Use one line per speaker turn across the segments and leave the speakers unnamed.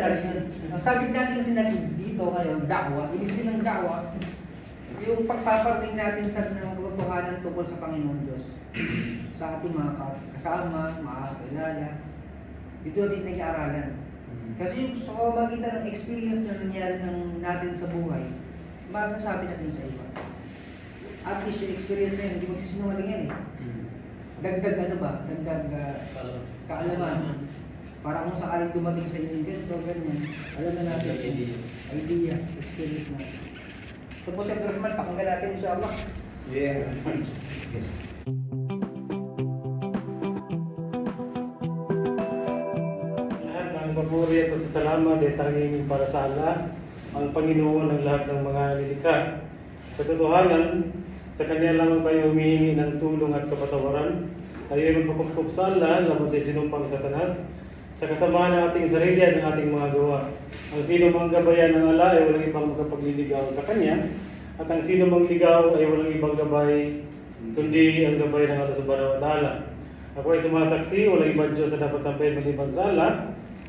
na rin. Ang sabi natin kasi natin dito ngayon, dakwa, ibig sabihin ng dakwa, yung pagpaparating natin sa ng katotohanan tungkol sa Panginoon Diyos sa ating mga ka- kasama, mga kakilala. Dito natin nag-aaralan. Kasi yung sa pamamagitan ng experience na nangyari ng natin sa buhay, masasabi natin sa iba. At least yung experience na yun, hindi magsisinungaling yan eh. Dagdag ano ba? Dagdag ah, kaalaman. Para kung sakaling dumating sa inyo ganito, ganyan, alam na natin.
Idea.
Idea, experience na. Ito po Sir Rahman, pakinggan natin inshallah.
Yeah. Yes.
Lahat ng papuri at pasasalamat ay tanging para sa Allah, ang Panginoon ng lahat ng mga nilikha. Sa katotohanan, sa Kanya lamang tayo humihingi ng tulong at kapatawaran. Tayo ay magpakumpok sa Allah laban sa sinumpang satanas, sa kasamaan ng ating sarili at ng ating mga gawa. Ang sino mang gabayan ng Allah ay walang ibang makapagliligaw sa Kanya, at ang sino mang ligaw ay walang ibang gabay, kundi ang gabay ng Allah subhanahu wa ta'ala. Ako ay sumasaksi, walang ibang Diyos na dapat sampayin maliban sa Allah.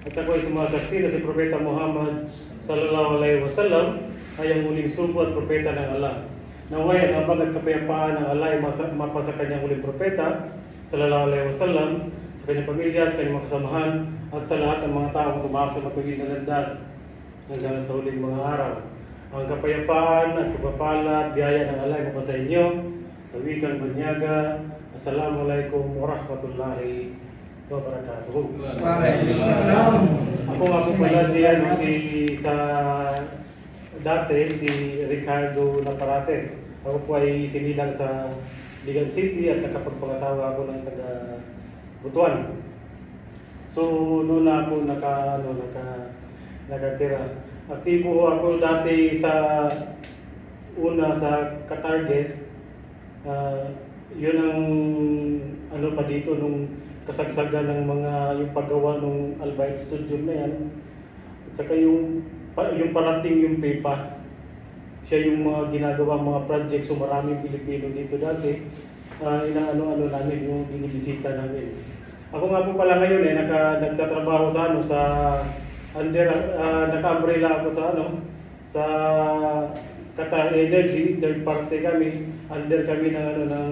At ako ay sumasaksi na si Propeta Muhammad sallallahu alaihi wasallam ay ang muling sugo at propeta ng Allah. Naway ang abag at kapayapaan ng Allah ay mapasa kanyang muling propeta sallallahu alaihi wasallam sa kanyang pamilya, sa kanyang mga kasamahan at sa lahat ng mga taong tumahak sa matuwid na landas hanggang sa huling mga araw. Ang kapayapaan at pagpapala at biyaya ng Allah ay mapasa inyo sa wikang banyaga. Assalamualaikum warahmatullahi wabarakatuh.
Waalaikumsalam.
Ako po pala si, ano, si sa dati si Ricardo Naparate. Ako po ay sinilang sa Ligan City at nakapagpangasawa ako ng taga Butuan. So noon na ako naka ano naka nakatira. Aktibo ako dati sa una sa Qatar Ah, yun ang ano pa dito nung kasagsagan ng mga yung paggawa ng Albite Studio na yan. At saka yung yung parating yung PEPA. Siya yung mga ginagawa mga project so maraming Pilipino dito dati. Uh, inaano-ano namin yung binibisita namin. Ako nga po pala ngayon eh naka nagtatrabaho sa ano sa under ah, naka-umbrella ako sa ano sa Qatar Energy, third party kami, under kami ng ano ng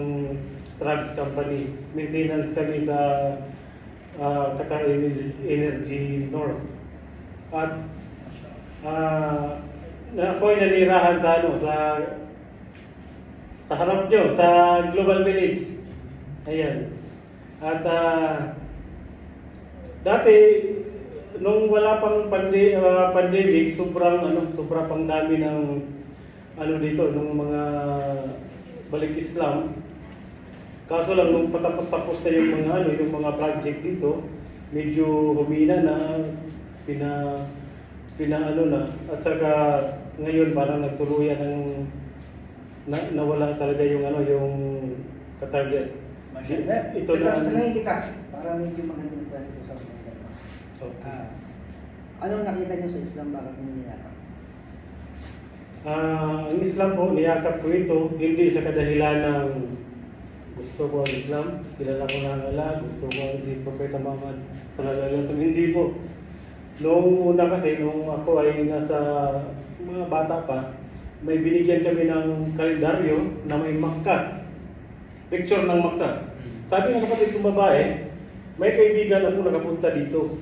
trucks company. Maintenance kami sa ah, Qatar Ener- Energy North. At ah na ako'y nanirahan sa ano sa sa harap nyo, sa Global Village. Ayan. At ah, dati nung wala pang pande, ah, pandemic, sobrang ano, sobra pang dami ng ano dito nung mga balik Islam. Kaso lang nung patapos-tapos na yung mga ano, yung mga project dito, medyo humina na pina pinaano na at saka ngayon parang nagtuluyan ng na, nawala talaga yung ano yung katarget. Ito na
Tanungin kita, para medyo magandang kwento sa mga dalawa.
Okay.
Ah, anong nakita niyo sa Islam bakit mo niyakap?
Ah, ang Islam po, niyakap ko ito, hindi sa kadahilan ng gusto ko ang Islam, kilala ko na Allah, gusto ko ang si Propeta Muhammad sallallahu alaihi wasallam. Hindi po. Noong una kasi, nung ako ay nasa mga bata pa, may binigyan kami ng kalendaryo na may Makkah. Picture ng Makkah. Sabi ng kapatid kong babae, may kaibigan ako nakapunta dito.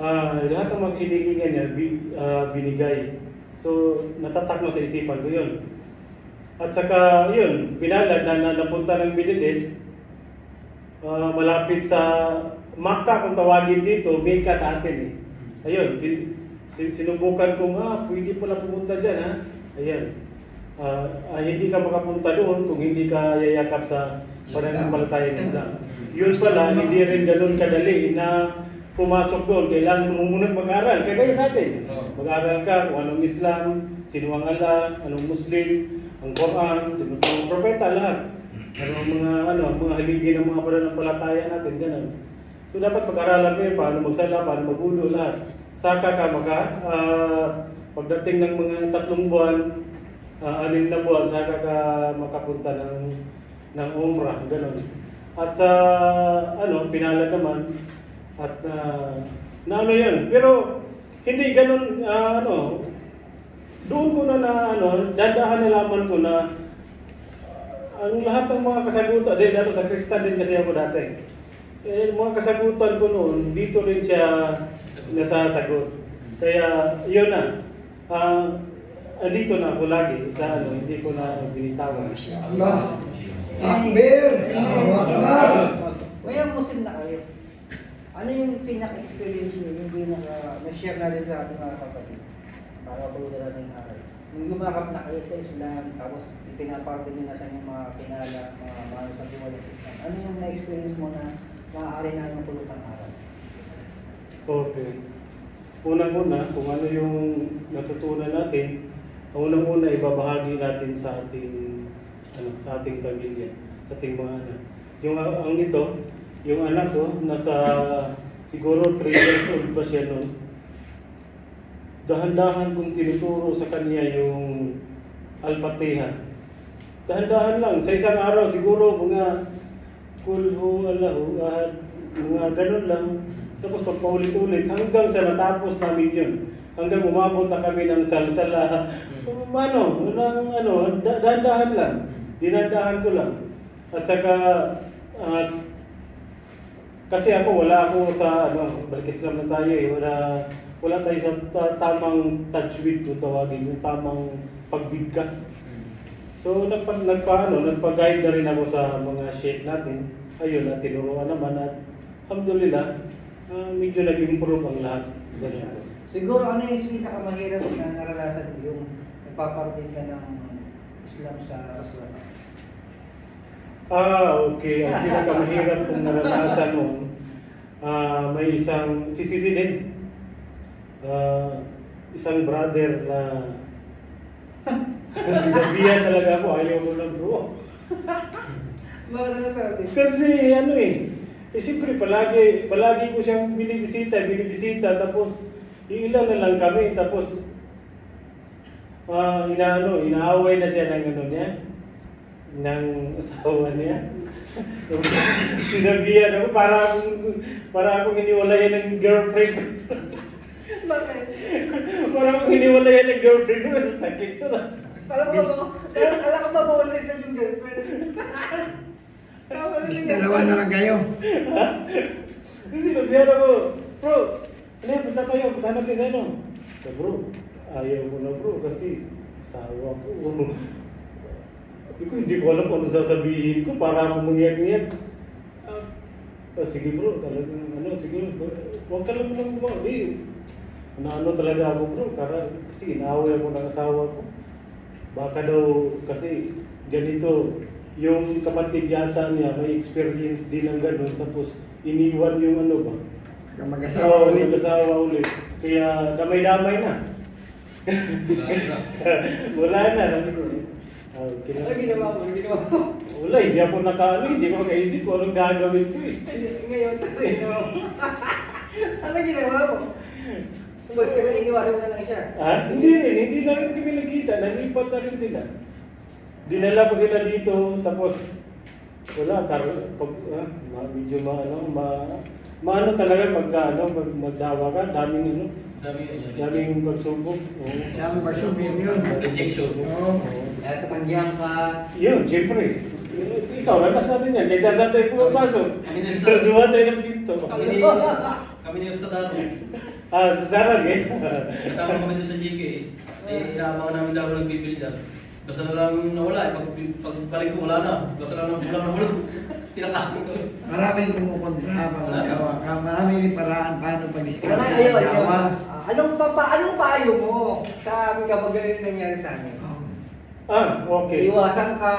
Ah, lahat ng mga hinihingan niya bi- ah, binigay. So, natatak na sa isipan ko yun. At saka, yun, pinalad na, na napunta ng Middle East, ah, malapit sa Makkah kung tawagin dito, Mecca sa atin eh. Ayun, sinubukan kong, ah, pwede pala pumunta dyan ha. Ayan. Ah, ah, hindi ka makapunta doon kung hindi ka yayakap sa pananampalatayang Islam. Yun pala, hindi rin ganun kadali na pumasok doon. Kailangan mo muna mag-aral. Kagaya sa atin. Mag-aral ka kung anong Islam, sino ang Allah, anong Muslim, ang Quran, sino ang propeta, lahat. Ano ang mga ano, mga haligi ng mga pananampalataya natin, ganun. So dapat pag-aralan mo yun, paano magsala, paano magulo, lahat. Saka ka maka, ah, pagdating ng mga tatlong buwan, ah, anim na buwan, saka ka makapunta ng ng umrah, ganun. At sa ano, pinala naman, At na na ano yan. Pero hindi ganun, ah, ano, doon ko na na, ano, dandahan nalaman ko na ang lahat ng mga kasagutan, din ano, sa Kristan din kasi ako dati. Eh, mga kasagutan ko noon, dito rin siya nasasagot. Kaya, yun na. Ah, andito na ako lagi sa ano, hindi ko na binitawan.
Allah. Allahu Akbar.
Ngayon, Muslim na kayo. Ano yung pinaka-experience nyo, yung pinaka, na-share na rin sa ating mga kapatid? Para po na natin aral. Yung gumakap na kayo sa Islam, tapos ipinaparte nyo na sa inyong mga kinala, mga mga sa Islam. Ano yung na-experience mo na maaari na yung pulot ng aral?
Okay. Unang-una, kung ano yung natutunan natin, ang unang-una ibabahagi natin sa ating ano, sa ating pamilya, sa ating mga anak. Yung ang ang ito, yung anak ko nasa siguro 3 years old pa siya noon. Dahan-dahan kong tinuturo sa kanya yung Al-Fatiha. Dahan-dahan lang, sa isang araw siguro mga kulhu Allahu ahad, mga ganun lang. Tapos pagpaulit-ulit hanggang sa natapos namin yun. Hanggang umabot na kami ng salsala. Ano, ng, ano, da- dahan-dahan lang. Dinadahan ko lang. At saka, ah, kasi ako, wala ako sa, ano, balik Islam na tayo eh. Wala, wala tayo sa ta- tamang tajwid kung tawagin, yung tamang pagbigkas. So nagpa, nagpa, ano, nagpa-guide na rin ako sa mga sheikh natin. Ayun, at tinuruan naman at alhamdulillah, ah, medyo nag-improve ang lahat. Ganyan.
Siguro ano yung pinakamahirap na naranasan mo yung nagpapartin ka ng Islam sa Islam?
Ah, okay. Ang pinakamahirap kong naranasan noon, ah, may isang, si Sisi din. Ah, isang brother na sinabihan talaga ako, ayaw ko lang bro.
Bakit ano sabi?
Kasi ano eh, eh siyempre palagi, palagi ko siyang binibisita, binibisita, tapos ilan na lang kami, tapos ah inaano, inaaway na siya ng ano niya, ng asawa niya. Sinabihan ako, para akong, para akong hiniwalayan ng girlfriend.
Bakit?
para akong hiniwalayan ng girlfriend ko, sakit to na.
Alam ko ba? Alam alam ko ba bawal na yung girlfriend?
Bis dalawa na lang kayo.
Ha? Kasi sinabihan ako, bro, ano punta tayo, punta natin sa ano? So, bro, ayaw ko na bro, kasi asawa ko. Sabi ko, hindi ko alam kung ano sasabihin ko para ako mangyag-ngiyag. Ah, ah, sige bro, talagang ano, sige, huwag ka lang naman gumawa. Di, ano talaga ako bro, kasi inaaway ako ng asawa ko. Baka daw, kasi ganito, yung kapatid yata niya may experience din ng ganun, tapos iniwan yung ano ba? Oo,
mag-asawa ulit.
nag-asawa ulit. Kaya damay-damay na. Wala na, sabi ko. Ah, kina-
Ano ginawa mo? Ginawa mo?
Wala, hindi ako nakaano, hindi ko makaisip kung anong gagawin ko eh.
Ngayon, ano ginawa mo? Ano ginawa mo? Umalis ka na, iniwasan mo na lang siya.
Ah, hindi rin, hindi na rin kami nagkita, nalipat na rin sila. Dinala ko sila dito, tapos wala, kar pag, ah, medyo ma, ano, ma, maano talaga pagka, ano, pag magdawa ka, daming, ano,
Dami yun.
daming pagsubok. Oo.
Yan, magsubok yun.
Rejection.
Oo.
Kaya tapanggihan ka.
Yun, siyempre. Ikaw, lakas natin yan. Kaya saan tayo pumapasok? Siguraduhan tayo ng pinto.
Kami ni, kami ni Ustadaro.
Ah, sa sarang eh.
Kasama kami doon sa GK. Eh, inaabangan namin daw nagbibili dyan. Basta na lang nawala. Eh. Pag, pagbalik ko, wala na. Basta lang wala na wala. Tinakasin kami.
Maraming kumukontra, mga gawa ka. Maraming paraan paano ng
ayun.
gawa.
Ah, Anong papa, anong payo mo sa amin kapag ganun nangyari sa amin?
Oo.
Ah, okay.
Iwasan ka,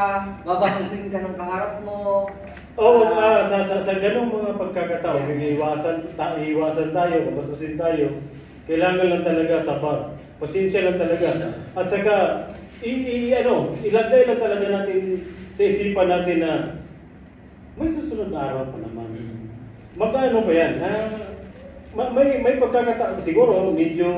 babaklasin ka ng kaharap mo.
Oo,
Ah,
ah, sa, sa, sa ganung mga pagkakataon,
Yeah.
iwasan, ta, iwasan tayo, babasusin tayo, kailangan lang talaga sabar. Pasensya lang talaga. At saka, i, i, ano, ilagay lang talaga natin sa isipan natin na may susunod na araw pa naman. Magkano pa yan? Ah, ma- may, may pagkakataon, siguro, medyo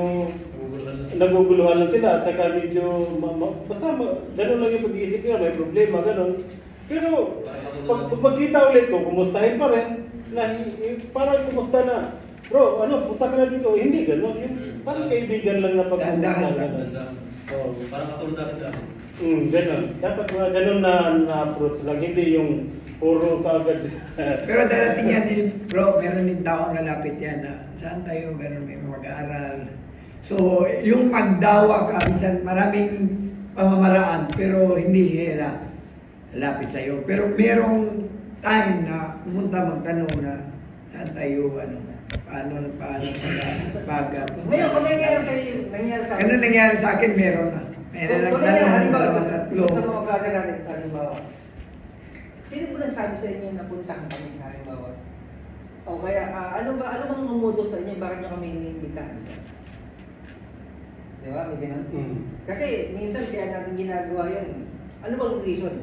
naguguluhan lang
sila at saka medyo ma, ma, basta ma, ganun lang yung pag-iisip nila, may problema, ganun. Pero pag, pag magkita ulit ko, kumustahin pa rin. na, eh, parang kumusta na. Bro, ano, punta ka na dito. Hindi gano'n. Yung, parang kaibigan lang na pag
Dahan-dahan lang.
Oo.
Parang katulad dati.
Mm, gano'n. Dapat mga gano'n na, na-approach lang. Hindi yung puro kaagad.
Pero darating yan din, bro, meron din taong lalapit yan na saan tayo, meron may mag-aaral. So, yung magdawa ka, minsan maraming pamamaraan, pero hindi sila lalapit sa'yo. Pero merong time na pumunta magtanong na saan tayo, ano, paano, paano sa pag
Ngayon, kung nangyayari sa iyo, nangyayari sa
Ano nangyari sa akin, meron na. Meron
Kung- kung
nagtanong, dalawa,
sa-
tatlo.
Sa mga brother natin, halimbawa, sino po nagsabi sa inyo na puntahan kami, halimbawa? O kaya, ah, ano ba, ano bang umudo sa inyo, bakit nyo kami inimbitahan? Di ba, may ganun?
Mm.
Kasi minsan kaya natin ginagawa yan. Ano bang reason?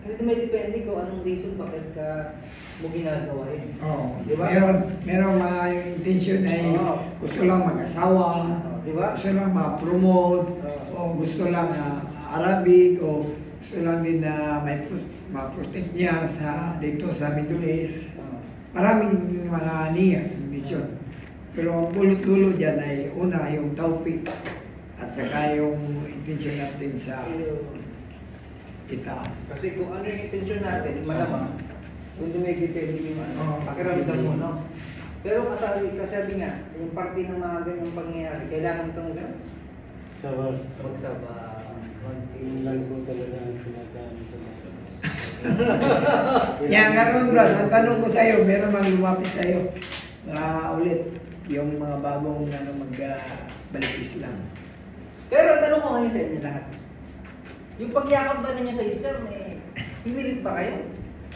Kasi may depende kung anong reason bakit ka mo ginagawa yun.
Oo.
Di ba?
Meron, meron mga yung intention ay
Oo.
gusto lang mag-asawa,
Oo, di ba?
gusto lang ma-promote, o gusto lang ah, Arabic, o gusto lang din na may pro- ma-protect niya sa dito sa Middle East.
Oo.
Maraming mga niya, intention. Pero ang pulot-dulo dyan ay una yung tawpik at saka yung intention natin sa
Ayun.
Itaas.
Kasi kung ano yung intention natin, malamang, kung dumidepende yung ano, pakiramdam mo, no? Pero kasabi, kasabi nga, yung parte ng mga ganyang pangyayari, kailangan kang gano'n.
Sabar.
Magsaba,
Yun lang po talaga ang pinagkaan sa mga.
Yan, karoon bro, ang tanong ko sa'yo, meron mang lumapit sa'yo na ulit yung mga bagong ano, mag-balik Islam.
Pero ang tanong ko ngayon sa inyo lahat, yung pagyakap ba ninyo sa Islam, eh, pinilit ba kayo?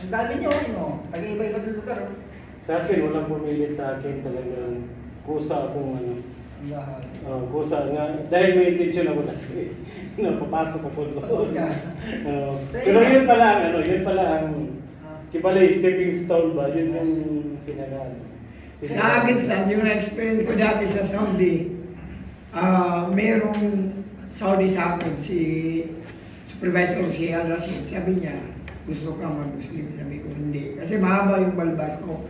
Ang dami nyo, ano, taga-iba-iba ng lugar. oh.
Sa akin, walang pumilit sa akin talagang kusa akong ano.
Ang lahat.
Oh, kusa nga. Dahil may intention ako dati. Napapasok ako doon.
Sa
pero yun pala ang ano, yun pala ang
Ah.
Kibalay stepping stone ba? Yun yung pinaka
Sa akin, sa yung na-experience ko dati sa Saudi, ah merong Saudi sa akin, si supervisor si Al Rashid, sabi niya, gusto ka mag-Muslim? Sabi ko, hindi. Kasi mahaba yung balbas ko.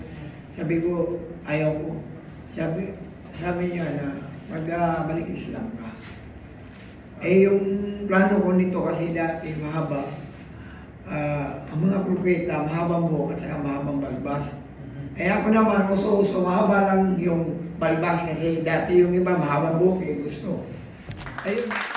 Sabi ko, ayaw ko. Sabi, sabi niya na, magbalik Islam ka. Eh, yung plano ko nito kasi dati mahaba, ah, ang mga propeta, mahabang buhok at saka mahabang balbas. Eh ako naman, uso-uso, mahaba lang yung balbas kasi dati yung iba mahabang buhok eh, gusto. Ayun.